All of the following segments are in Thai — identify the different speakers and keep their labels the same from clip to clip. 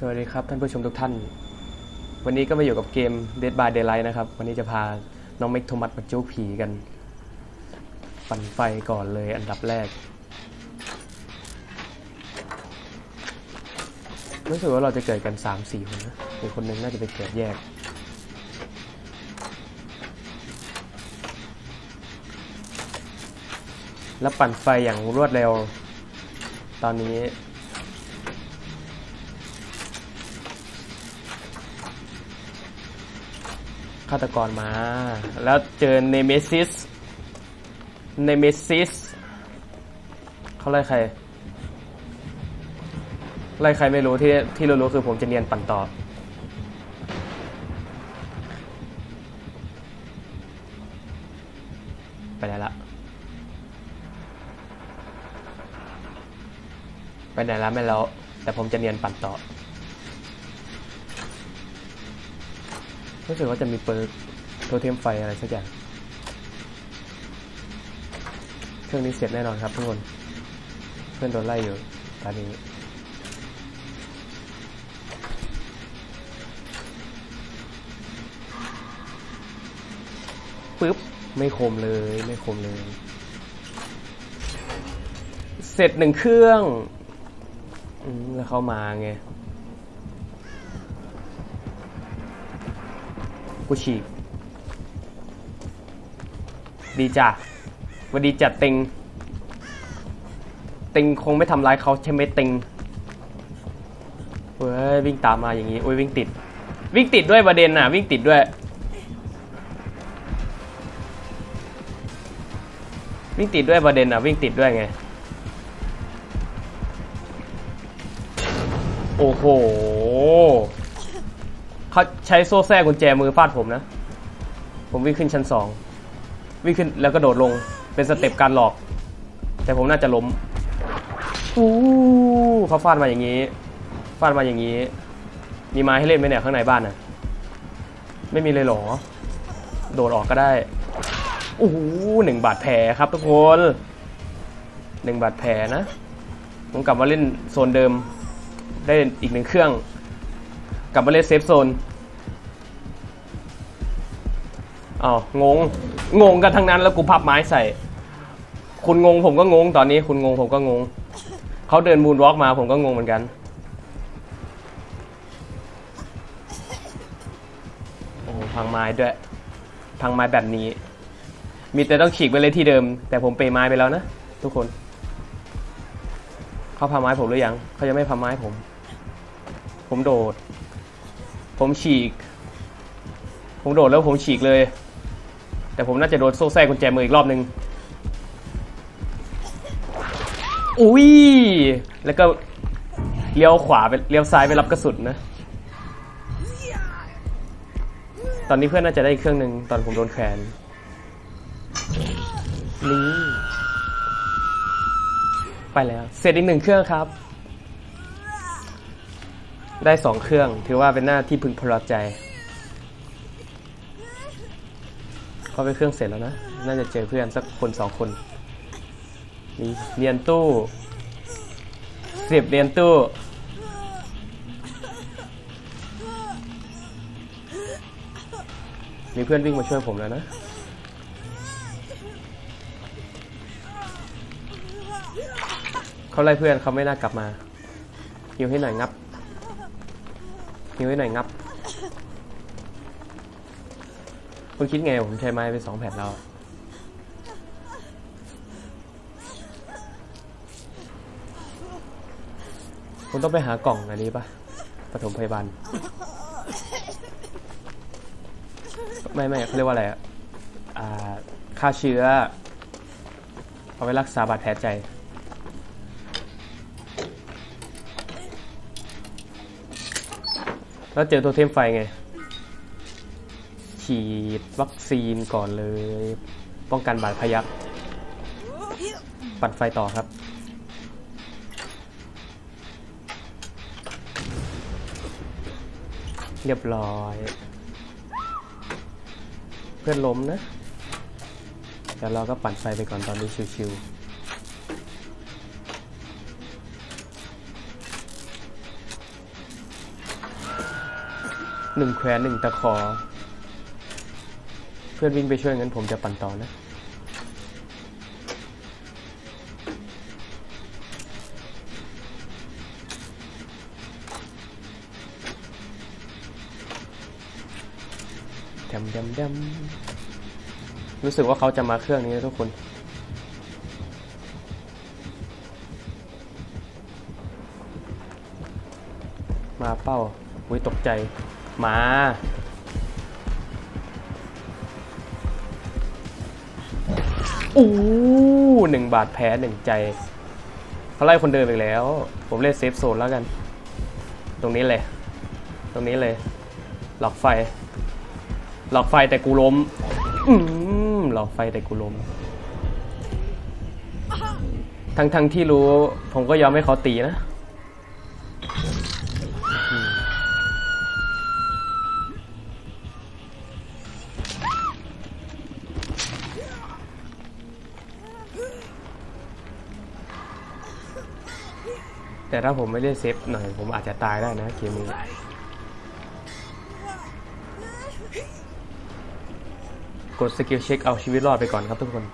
Speaker 1: สวัสดีครับท่านผู้ชมทุกท่าน วันนี้ก็มาอยู่กับเกม Dead by Daylight นะครับ วันนี้จะพาน้องเมกโทมัสมาจู้ผีกัน ปั่นไฟก่อนเลยอันดับแรก รู้สึกว่าเราจะเกิดกัน 3-4 คนนะอีกคนหนึงน่าจะไปเกิดแยก แล้วปั่นไฟอย่างรวดเร็ว ตอนนี้ ฆาตกรมา แล้วเจอเนเมซิส เนเมซิสเขาไล่ใคร ไล่ใครไม่รู้ที่ที่รู้คือผมจะเนียนปั่นต่อ ไปไหนละ ไปไหนละไม่แล้ว แต่ผมจะเนียนปั่นต่อ รู้สึกว่าจะมีเปิร์กโทเทมไฟอะไรสักอย่างเครื่องนี้เสร็จแน่นอนครับทุกคน เพื่อนโดนไล่อยู่ตอนนี้ปึ๊บ ไม่คมเลยไม่คมเลย เสร็จหนึ่งเครื่องอแล้วเขามาไง กูฉีก ดีจ้ะวันดีจัดติง ติงคงไม่ทำร้ายเขาใช่ไหมติงเว้ยวิ่งตามมาอย่างนี้โอ้ยวิ่งติด วิ่งติดด้วยประเด็นน่ะ วิ่งติดด้วย วิ่งติดด้วยประเด็นน่ะ วิ่งติดด้วยไง โอ้โห เขาใช้โซ่แทรกกุญแจมือฟาดผมนะ ผมวิ่งขึ้นชั้นสองวิ่งขึ้นแล้วก็โดดลงเป็นสเต็ปการหลอก แต่ผมน่าจะล้มอู้เขาฟาดมาอย่างนี้ ฟาดมาอย่างนี้ มีไม้ให้เล่นไหมเนี่ยข้างในบ้านน่ะ ไม่มีเลยหรอ โดดออกก็ได้โอ้หนึ่งบาดแผลครับทุกคนหนึ่งบาดแผลนะ ผมกลับมาเล่นโซนเดิม ได้อีกหนึ่งเครื่อง กลับมาเล่นเซฟโซน อาวงง งงกันทั้งนั้นแล้วกูพับไม้ใส่ คุณงงผมก็งงตอนนี้ คุณงงผมก็งง เขาเดินมูนวอล์กมาผมก็งงเหมือนกัน โอ้พังไม้ด้วย พังไม้แบบนี้ มีแต่ต้องฉีกไปเลยที่เดิม แต่ผมเปย์ไม้ไปแล้วนะ ทุกคน เขาพาไม้ผมหรือยัง เขายังไม่พาไม้ผม ผมโดด ผมฉีก ผมโดดแล้วผมฉีกเลย แต่ผมน่าจะโดนโซ่แทรกกุญแจมืออีกรอบนึงอุ้ย แล้วก็เลี้ยวขวาไปเลี้ยวซ้ายไปรับกระสุนนะ ตอนนี้เพื่อนน่าจะได้อีกเครื่องหนึ่งตอนผมโดนแขวนนี่ไปแล้ว เสร็จอีกหนึ่งเครื่องครับ ได้สองเครื่อง ถือว่าเป็นหน้าที่พึงพอใจ เขาไปเครื่องเสร็จแล้วนะ น่าจะเจอเพื่อนสักคนสองคนนี่เรียนตู้เสียบเรียนตู้ มีเพื่อนวิ่งมาช่วยผมแล้วนะ เขาไล่เพื่อนเขาไม่น่ากลับมายิวให้หน่อยงับยิวให้หน่อยงับ คุณคิดไงผมใช้ไม้ไปสองแผ่นแล้ว คุณต้องไปหากล่องอันนี้ปะปฐมพยาบาล ไม่ไม่เขาเรียกว่าอะไรอะอ่าฆ่าเชื้อ เอาไว้รักษาบาดแผลใจแล้วเจอตัวเทมไฟไง ฉีดวัคซีนก่อนเลย ป้องกันบาดพยักปัดไฟต่อครับเรียบร้อย เพื่อนล้มนะแต่เราก็ปั่นไฟไปก่อนตอนนี้ชิวๆหนึ่งแควนหนึ่งตะขอ เพื่อนวิ่งไปช่วยงั้นผมจะปั่นต่อนะดำดำดำรู้สึกว่าเขาจะมาเครื่องนี้นะทุกคนมาเป้าอุ้ยตกใจ มา อู้หนึ่งบาทแพ้หนึ่งใจเขาไล่คนเดินไปแล้ว ผมเล่นเซฟโซนแล้วกัน ตรงนี้เลย ตรงนี้เลย หลอกไฟ หลอกไฟแต่กูล้ม อืมหลอกไฟแต่กูล้ม ทั้งทั้งที่รู้ ผมก็ยอมให้เขาตีนะ แต่ถ้าผมไม่ได้เซฟหน่อยผมอาจจะตายได้นะเกมนี้กดสกิลเช็คเอาชีวิตรอดไปก่อนครับทุกคน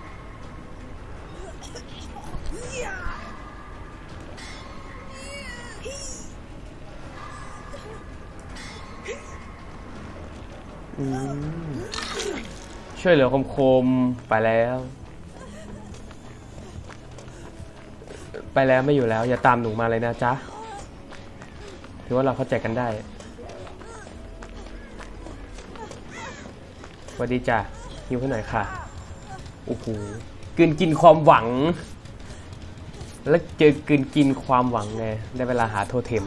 Speaker 1: ช่วยเหลือคมคมไปแล้ว ไปแล้วไม่อยู่แล้ว อย่าตามหนูมาเลยนะจ๊ะถือว่าเราเข้าใจกันได้สวัสดีจ้ะหิวให้หน่อยค่ะโอ้โหกินกินความหวัง แล้วเจอกินกินความหวังไงได้เวลาหาโทเทม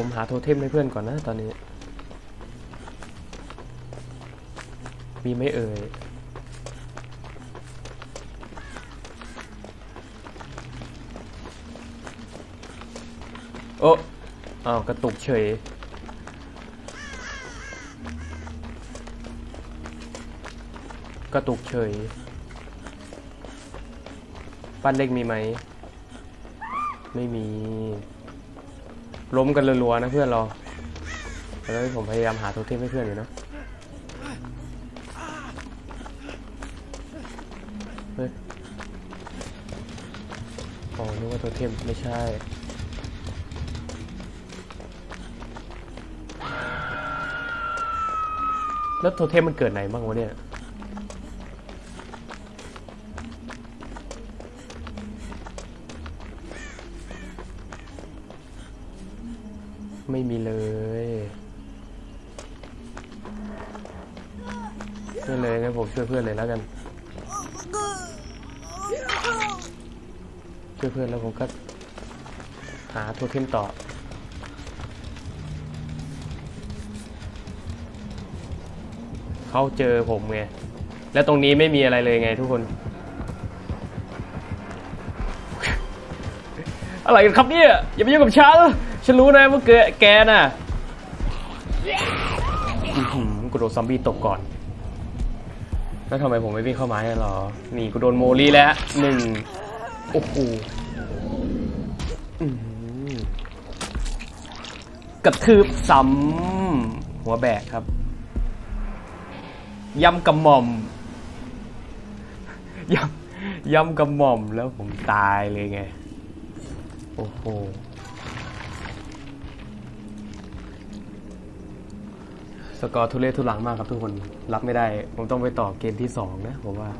Speaker 1: ผมหาโทเทมให้เพื่อนก่อนนะตอนนี้ มีไม่เอ่ยโอ้อ้าวกระตุกเฉย กระตุกเฉย ปั้นเล็กมีไหม ไม่มี ล้มกันรัวๆนะเพื่อนเราแล้วผมพยายามหาโทเทมให้เพื่อนอยู่นะเฮ้ยอ๋อนึกว่าโทเทมไม่ใช่แล้วโทเทมมันเกิดไหนบ้างวะเนี่ย ไม่มีเลยไม่เลยงั้นผมช่วยเพื่อนเลยแล้วกัน ช่วยเพื่อนแล้วผมก็หาโทเทมต่อ เขาเจอผมไง แล้วตรงนี้ไม่มีอะไรเลยไงทุกคน อะไรกันครับเนี่ย อย่ามายุ่งกับฉัน ฉันรู้นะว่าเกแกน่ะกูโดนซอมบี้ตกก่อน แล้วทำไมผมไม่วิ่งเข้ามาให้หรอ นี่กูโดนโมลีแล้วหนึ่งโอ้โหกระทืบซ้ำหัวแบกครับยำกระหม่อมยำยำกระหม่อมแล้วผมตายเลยไง โอ้โห สกอร์ทุเรศทุลังมากครับทุกคนรับไม่ได้ ผมต้องไปต่อเกมที่สองนะผมว่า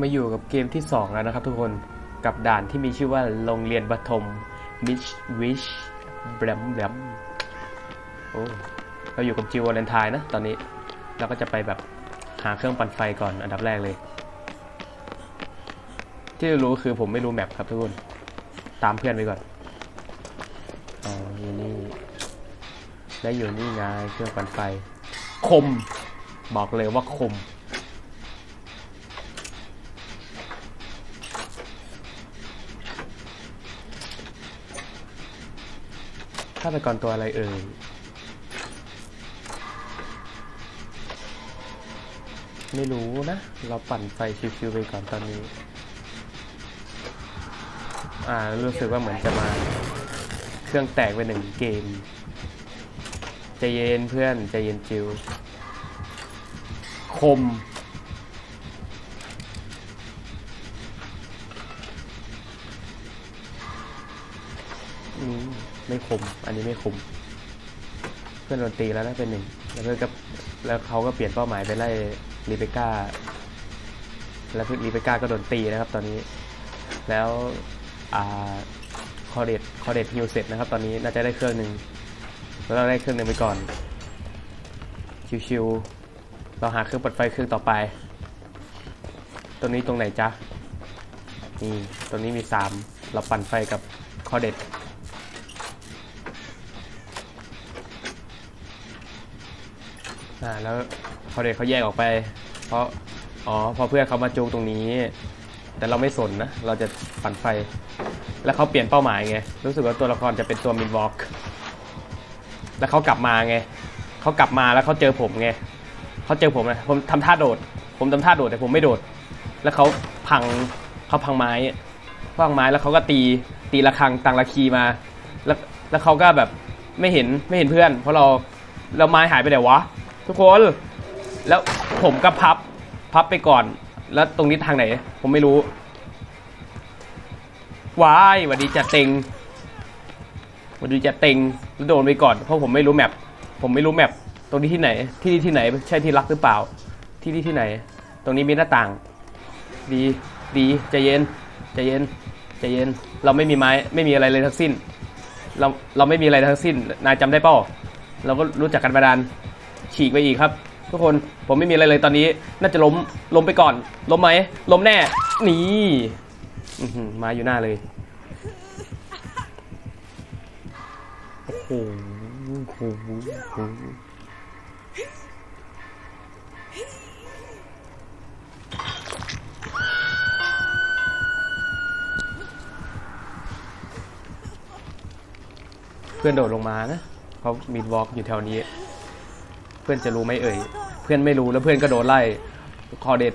Speaker 1: มาอยู่กับเกมที่สองแล้วนะครับทุกคนกับด่านที่มีชื่อว่าโรงเรียนประถมมิชวิชแบมแบมโอ้เราอยู่กับจิววาเลนไทน์นะตอนนี้เราก็จะไปแบบหาเครื่องปั่นไฟก่อนอันดับแรกเลย ที่รู้คือผมไม่รู้แมปครับทุกคน ตามเพื่อนไปก่อน อ๋ออยู่นี่ และอยู่นี่ไงเครื่องปั่นไฟ คม บอกเลยว่าคมคฆาตกรตัวอะไรเอ่ยไม่รู้นะ เราปั่นไฟชิวๆไปก่อนตอนนี้ อ่า รู้สึกว่าเหมือนจะมา เครื่องแตกไปหนึ่งเกม ใจเย็นเพื่อนใจเย็นจิวคม ไม่คม อันนี้ไม่คม เพื่อนโดนตีแล้วนะเป็นหนึ่ง แล้วเพื่อนก็แล้วเขาก็เปลี่ยนเป้าหมายไปไล่รีเบก้า แล้วเพื่อนรีเบก้าก็โดนตีนะครับ ตอนนี้ แล้วอ่าคอเดตคอเดตฮิวเสร็จนะครับ ตอนนี้น่าจะได้เครื่องหนึ่ง แล้วเราได้เครื่องหนึ่งไปก่อน ชิวๆเราหาเครื่องปัดไฟเครื่องต่อไปตรงนี้ตรงไหนจ๊ะ นี่ตรงนี้มีสามเราปั่นไฟกับคอเดตอ่าแล้วพอเด็กเขาแยกออกไป เพราะ อ๋อพอเพื่อนเขามาจูงตรงนี้ แต่เราไม่สนนะ เราจะปั่นไฟ แล้วเขาเปลี่ยนเป้าหมายไง รู้สึกว่าตัวละครจะเป็นตัวมินวอล์ก แล้วเขากลับมาไงเขากลับมาแล้วเขาเจอผมไงเขาเจอผมนะผมทำท่าโดด ผมทำท่าโดดแต่ผมไม่โดด แล้วเขาพังเขาพังไม้พังไม้แล้วเขาก็ตีตีระฆังตังระคีมา แล้วแล้วเขาก็แบบไม่เห็นไม่เห็นเพื่อน เพราะเราเราไม้หายไปไหนวะ ทุกคนแล้วผมก็พับพับไปก่อน แล้วตรงนี้ทางไหน ผมไม่รู้วายวันดีจะเต็ง หวันดีจะเต็งแล้วโดนไปก่อนเพราะผมไม่รู้แมปผมไม่รู้แมปตรงนี้ที่ไหน ที่นี่ที่ไหนใช่ที่รักหรือเปล่า ที่นี่ที่ไหน ตรงนี้มีหน้าต่าง ดีดีใจเย็นใจเย็นใจเย็น เราไม่มีไม้ไม่มีอะไรเลยทั้งสิ้น เราเราไม่มีอะไรทั้งสิ้นนายจำได้เป่าเราก็รู้จักกันมานานฉีกไปอีกครับ ทุกคนผมไม่มีอะไรเลยตอนนี้ น่าจะล้มล้มไปก่อนล้มไหมล้มแน่นี่มาอยู่หน้าเลย โหโหโหเพื่อนโดดลงมานะเขามีวอล์กอยู่แถวนี้ เพื่อนจะรู้ไหมเอ่ย เพื่อนไม่รู้แล้วเพื่อนก็โดนไล่คอเด็ด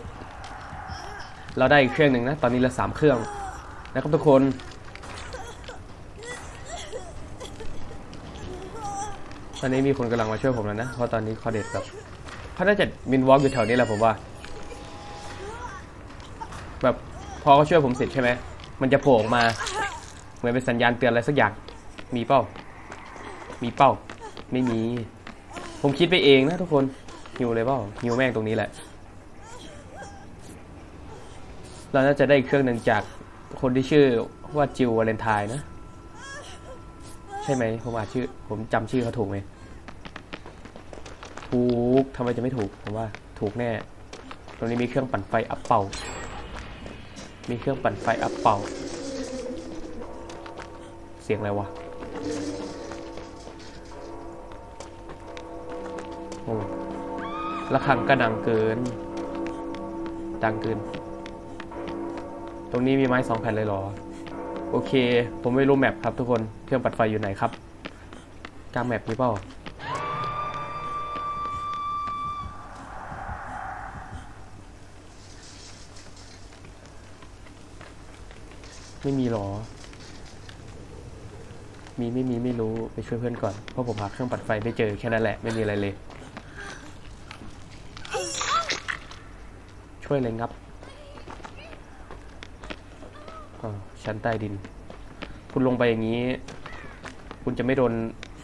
Speaker 1: เราได้อีกเครื่องหนึ่งนะ ตอนนี้เราสามเครื่องนะครับทุกคน ตอนนี้มีคนกำลังมาช่วยผมแล้วนะ เพราะตอนนี้คอเด็ดแบบเขาน่าจะมินวอล์กอยู่แถวนี้แหละผมว่า แบบพอเขาช่วยผมเสร็จใช่ไหม มันจะโผล่ออกมา เหมือนเป็นสัญญาณเตือนอะไรสักอย่าง มีเป้า มีเป้า ไม่มี ผมคิดไปเองนะทุกคนฮิวเลยเปล่าฮิวแม่งตรงนี้แหละ เราน่าจะได้อีกเครื่องหนึ่งจากคนที่ชื่อว่าจิววาเลนไทน์นะ ใช่ไหมผมอ่านชื่อ ผมจำชื่อเขาถูกไหมถูกทำไมจะไม่ถูกผมว่าถูกแน่ ตรงนี้มีเครื่องปั่นไฟอัปเป่า มีเครื่องปั่นไฟอัปเป่า เสียงอะไรวะโอ้ระฆังก็ดังเกิน ดังเกิน ตรงนี้มีไม้สองแผ่นเลยเหรอ โอเค ผมไม่รู้แมปครับทุกคน เครื่องปัดไฟอยู่ไหนครับ กลางแมปมีเปล่า ไม่มีหรอ มีไม่มีไม่รู้ไปช่วยเพื่อนก่อน เพราะผมหาเครื่องปัดไฟไม่เจอแค่นั้นแหละ ไม่มีอะไรเลย ช่วยเลยงับ ชั้นใต้ดิน คุณลงไปอย่างนี้ คุณจะไม่โดน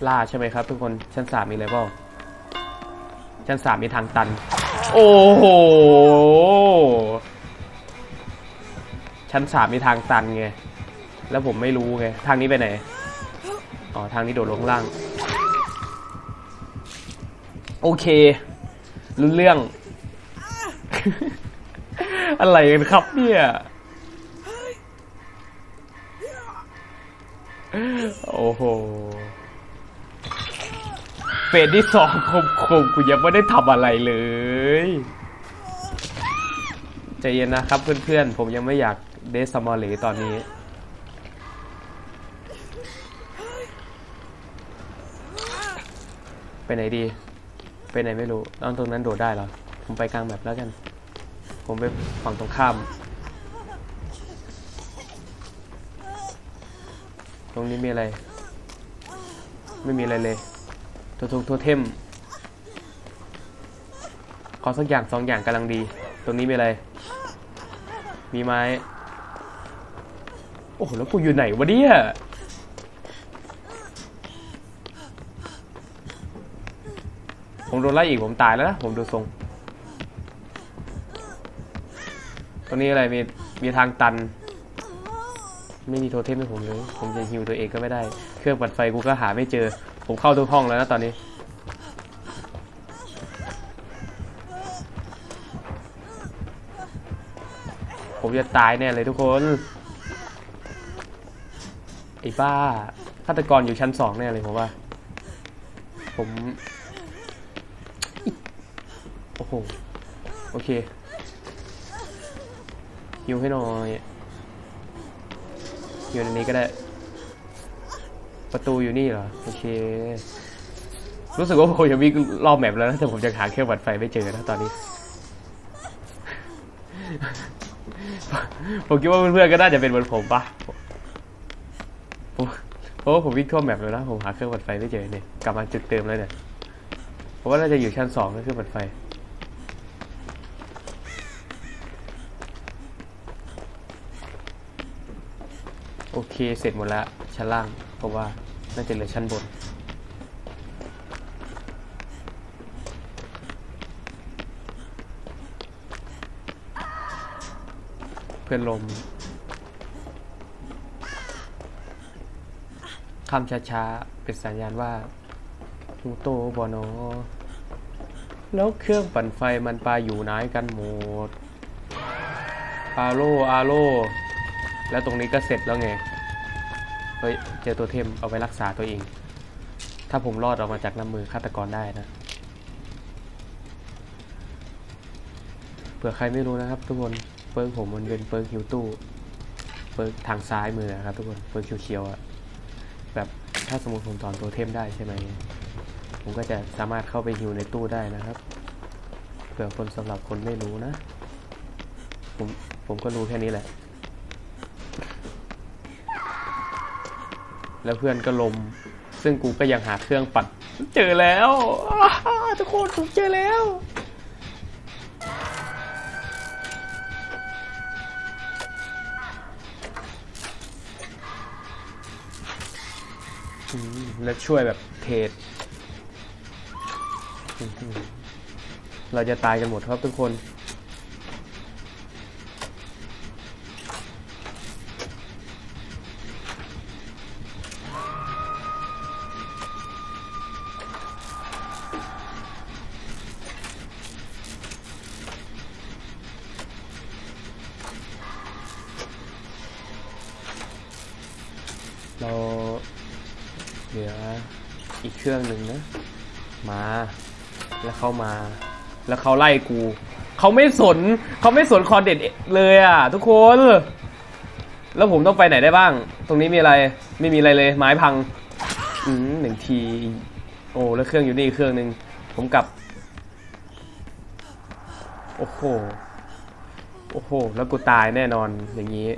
Speaker 1: ล่าใช่ไหมครับ ทุกคนชั้นสามมีอะไรเปล่าชั้นสามมีทางตัน โอ้โหชั้นสามมีทางตันไงแล้วผมไม่รู้ไงทางนี้ไปไหนอ๋อทางนี้โดดลงล่าง โอเครู้เรื่อง อะไรกันครับเนี่ย โอ้โหเฟสที่สองคมคมกูยังไม่ได้ทำอะไรเลยใจเย็นนะครับเพื่อนๆ ผมยังไม่อยากเดสมอลเลตอนนี้ ไปไหนดี ไปไหนไม่รู้เอาตรงนั้นโดดได้เหรอ ผมไปกลางแบบแล้วกัน ผมไปฝั่งตรงข้าม รงนี้มีอะไร ไม่มีอะไรเลย ตัวทุกตัวเทมขอสักอย่างสองอย่างกำลังดี ตรงนี้มีอะไร มีไม้ โอ้โห แล้วกูอยู่ไหนวะเนี่ยผมโดนไล่อีกผมตายแล้วนะ ผมดูทรง ตรงนี้อะไรมีมีทางตัน ไม่มีโทเทมให้ผมเลย ผมจะฮิวตัวเองก็ไม่ได้ เครื่องปัดไฟกูก็หาไม่เจอ ผมเข้าทุกห้องแล้วนะตอนนี้ ผมจะตายแน่เลยทุกคน ไอ้บ้าฆาตกรอยู่ชั้นสองแน่เลยผมว่า ผม โอ้โห โอเคฮิวให้หน่อย ฮิวในนี้ก็ได้ ประตูอยู่นี่เหรอ โอเค รู้สึกว่าผมจะวิ่งรอบแมปแล้วนะแต่ผมจะหาเครื่องวัดไฟไม่เจอนะตอนนี้ ผมคิดว่าเพื่อนๆก็น่าจะเป็นเหมือนผมปะผมเพราะว่าผมวิ่งทั่วแมปแล้วนะผมหาเครื่องปัดไฟไม่เจอเนี่ยกลับมาจุดเติมแล้วเนี่ยผมว่าน่าจะอยู่ชั้นสองนะเครื่องปัดไฟ โอเคเสร็จหมดแล้วชั้นล่าง เพราะว่าน่าจะเหลือชั้นบน เพื่อนลมคำช้าๆ เป็นสัญญาณว่าฮูโตบอนอแล้วเครื่องปั่นไฟมันปลาอยู่ไหนกันหมด อาโลอาโล แล้วตรงนี้ก็เสร็จแล้วไง เฮ้ย เจอตัวเทมเอาไว้รักษาตัวเอง ถ้าผมรอดออกมาจากน้ำมือฆาตกรได้นะ เผื่อใครไม่รู้นะครับ ทุกคน เปิร์กผมมันเป็นเปิร์กฮิวตู้ เปิร์กทางซ้ายมือนะครับ ทุกคน เปิร์กเขียวๆอะแบบถ้าสมมติผมถอนตัวเทมได้ใช่ไหม ผมก็จะสามารถเข้าไปฮิวในตู้ได้นะครับ เผื่อคนสำหรับคนไม่รู้นะ ผมผมก็รู้แค่นี้แหละ แล้วเพื่อนก็ลม ซึ่งกูก็ยังหาเครื่องปัด เจอแล้วทุกคนผมเจอแล้ว แล้วช่วยแบบเทรดเราจะตายกันหมดครับทุกคน เข้ามา แล้วเขาไล่กู เขาไม่สนเขาไม่สนคอนเด็ดเลยอะ ทุกคน แล้วผมต้องไปไหนได้บ้าง ตรงนี้มีอะไร ไม่มีอะไรเลย ไม้พัง อืมหนึ่งที โอ้ แล้วเครื่องอยู่นี่เครื่องหนึ่งผมกลับ โอ้โห โอ้โห แล้วกูตายแน่นอนอย่างนี้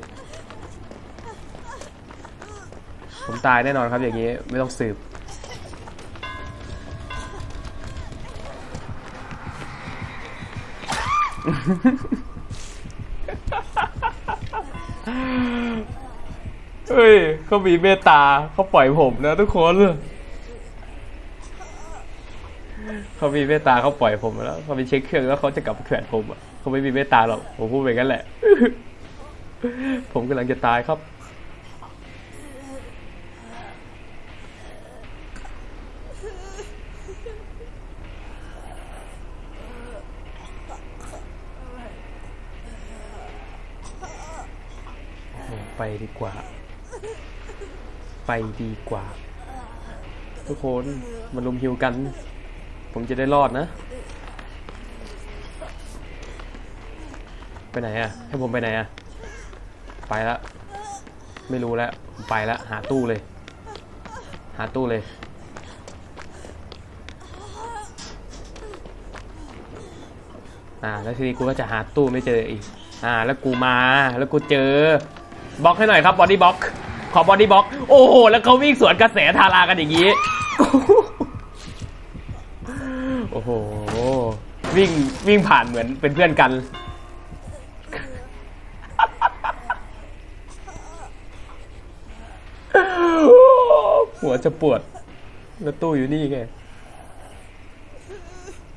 Speaker 1: ผมตายแน่นอนครับอย่างนี้ ไม่ต้องสืบ เฮ้ยเขามีเมตตาเขาปล่อยผมนะทุกคนเขามีเมตตาเขาปล่อยผมแล้วเขาไปเช็คเครื่องแล้วเขาจะกลับแขวนผมอะเขาไม่มีเมตตาหรอกผมพูดไปงั้นแหละ ผมกำลังจะตายครับ ไปดีกว่า ทุกคนมารุมฮิวกัน ผมจะได้รอดนะ ไปไหนอะ่ะ ให้ผมไปไหนอะ่ะ ไปละ ไม่รู้แล้วไปแล้วหาตู้เลย หาตู้เลยอ่าแล้วทีนี้กูก็จะหาตู้ไม่เจออีก อ่า แล้วกูมาแล้วกูเจอบล็อกให้หน่อยครับบอดี้บล็อก ขอบอดี้บล็อก โอ้โห แล้วเขาวิ่งสวนกระแสทารากันอย่างนี้ โอ้โห วิ่งวิ่งผ่านเหมือนเป็นเพื่อนกัน หัวจะปวด แล้วตู้อยู่นี่ไง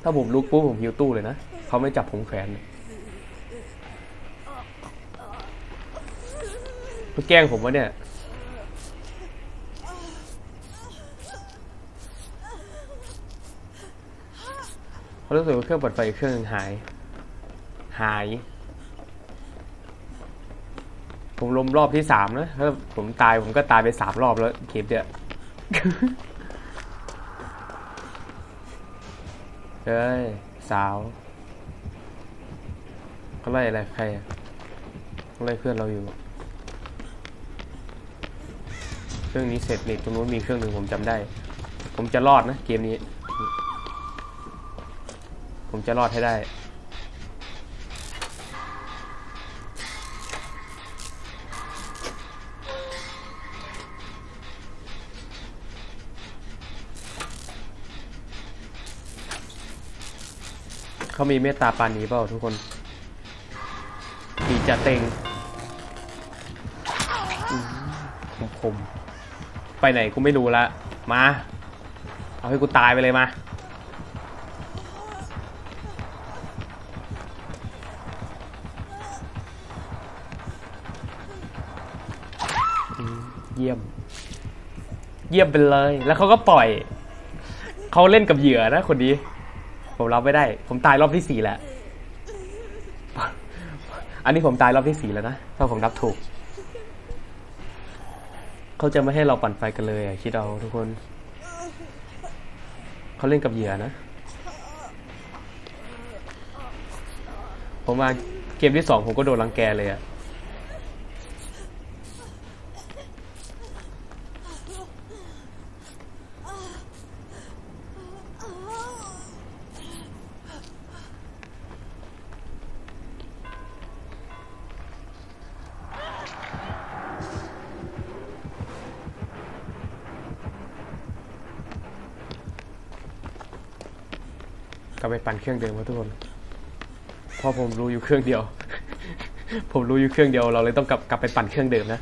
Speaker 1: ถ้าผมลุกปุ๊บผมหิวตู้เลยนะ เขาไม่จับผมแขวนเพื่อแกล้งผมวะเนี่ย รู้สึกว่าเครื่องปิดไฟอีกเครื่องหนึงหาย หาย ผมลมรอบที่สามนะถ้าผมตายผมก็ตายไปสามรอบแล้วเกมเนี่ยเฮ้ย สาวเขาไล่อะไรใครอะเขาไล่เพื่อนเราอยู่ เครื่องนี้เสร็จนี่ตรงนู้นมีเครื่องหนึ่งผมจำได้ ผมจะรอดนะเกมนี้ ผมจะรอดให้ได้ เขามีเมตตาปานนี้เปล่าทุกคนดีจะเต็งคมคมๆไปไหนกูไม่รู้ละ มา เอาให้กูตายไปเลยมา เยี่ยมไปเลย แล้วเขาก็ปล่อย เขาเล่นกับเหยื่อนะคนนี้ ผมรับไม่ได้ ผมตายรอบที่สี่แล้ว อันนี้ผมตายรอบที่สี่แล้วนะถ้าผมนับถูก เขาจะไม่ให้เราปั่นไฟกันเลยอะคิดเอาทุกคน เขาเล่นกับเหยื่อนะ ผมมาเกมที่สองผมก็โดนรังแกเลยอะ รื่องเดิมครับทุกคนเพราะผมรู้อยู่เครื่องเดียว ผมรู้อยู่เครื่องเดียว เราเลยต้องกลับกลับไปปั่นเครื่องเดิมนะ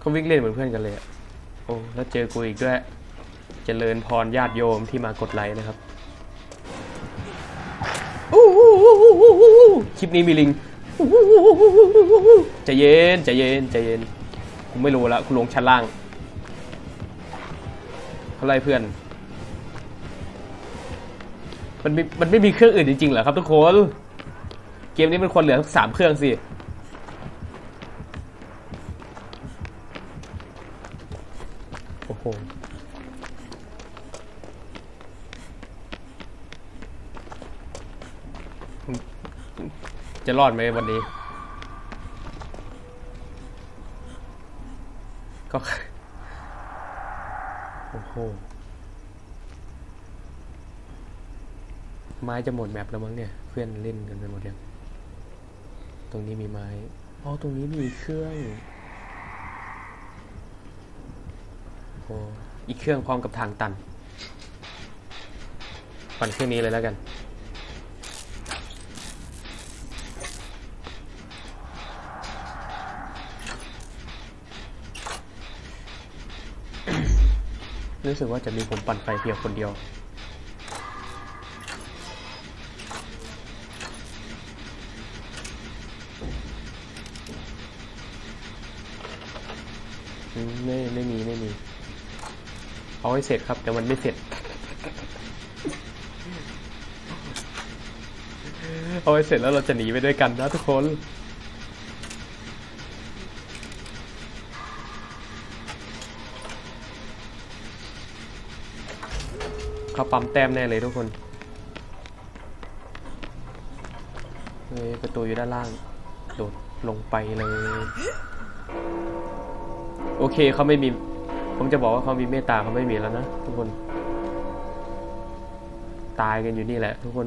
Speaker 1: เขาวิ่งเล่นเหมือนเพื่อนกันเลยอะโอ้แล้วเจอกูอีกด้วย เจริญพรญาติโยมที่มากดไลค์นะครับอู้หูหูหูหูหูหูคลิปนี้มีลิงอู้หูหูหูหูหูหูหูใจเย็นใจเย็นใจเย็นกูไม่รู้ละกูลงชั้นล่างเขาไล่เพื่อน มันมีมันไม่มีเครื่องอื่นจริงๆเหรอครับทุกคน เกมนี้มันควรเหลือสักสามเครื่องสิ รอดไหมวันนี้ ก็ โอ้โห ไม้จะหมดแมปแล้วมั้งเนี่ย เพื่อนเล่นกันไปหมดยัง ตรงนี้มีไม้ อ๋อ ตรงนี้มีเครื่อง โอ้อีกเครื่องพร้อมกับทางตัน ปั่นเครื่องนี้เลยแล้วกัน รู้สึกว่าจะมีผมปั่นไฟเพียงคนเดียว ไม่ไม่มีไม่มี เอาให้เสร็จครับ แต่มันไม่เสร็จ เอาให้เสร็จแล้วเราจะหนีไปด้วยกันนะทุกคน เขาปั๊มแต้มแน่เลยทุกคนเฮ้ยประตูอยู่ด้านล่าง โดดลงไปเลย โอเคเขาไม่มี ผมจะบอกว่าเขามีเมตตาเขาไม่มีแล้วนะทุกคน ตายกันอยู่นี่แหละ ทุกคน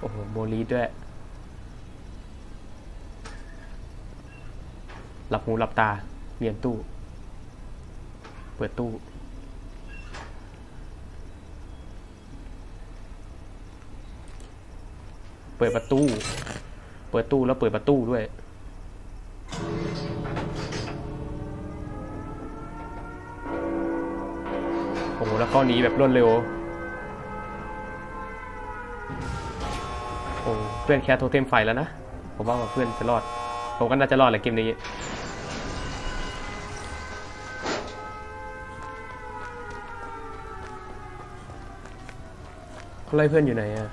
Speaker 1: โอ้โหโมลีด้วย หลับหูหลับตาเมียนตู้ ปิดตู้เปิดประตู เปิดตู้แล้วเปิดประตูด้วย โอ้โห แล้วเข้าหนีแบบรวดเร็ว โอ้เพื่อนแคสโทเทมไฟแล้วนะ ผมว่าเพื่อนจะรอด ผมก็น่าจะรอดแหละเกมนี้ เขาไล่เพื่อนอยู่ไหนอะ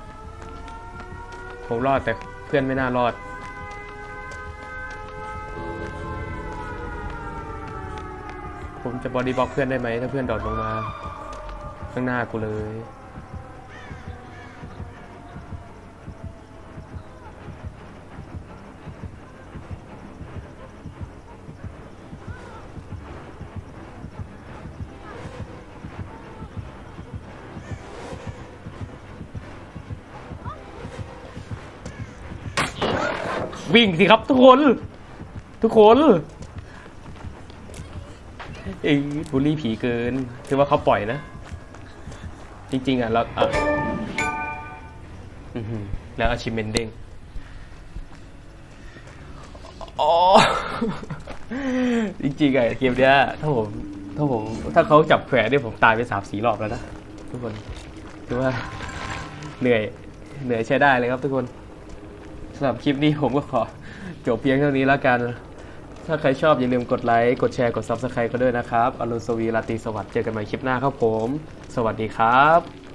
Speaker 1: ผมรอดแต่เพื่อนไม่น่ารอด ผมจะบอดี้บล็อกเพื่อนได้ไหมถ้าเพื่อนโดดลงมา ข้างหน้ากูเลย วิ่งสิครับทุกคน ทุกคนเอ้ยบูลลี่ผีเกินคือว่าเขาปล่อยนะ จริง ๆ อะเราอะอื้อหือแล้วอาชิเมนเด้งอ๋อ จริงๆอะเกมเนี้ยถ้าผม ถ้าผม ถ้าเขาจับแขวนเนี่ยผมตายไปสามสี่รอบแล้วนะ ทุกคนคือว่า เหนื่อย เหนื่อยใช้ได้เลยครับทุกคน สำหรับคลิปนี้ผมก็ขอจบเพียงเท่านี้แล้วกัน ถ้าใครชอบอย่าลืมกดไลค์ กดแชร์ กด Subscribe ก็ด้วยนะครับ อรุณสวีราตรีสวัสดิ์ เจอกันใหม่คลิปหน้าครับผม สวัสดีครับ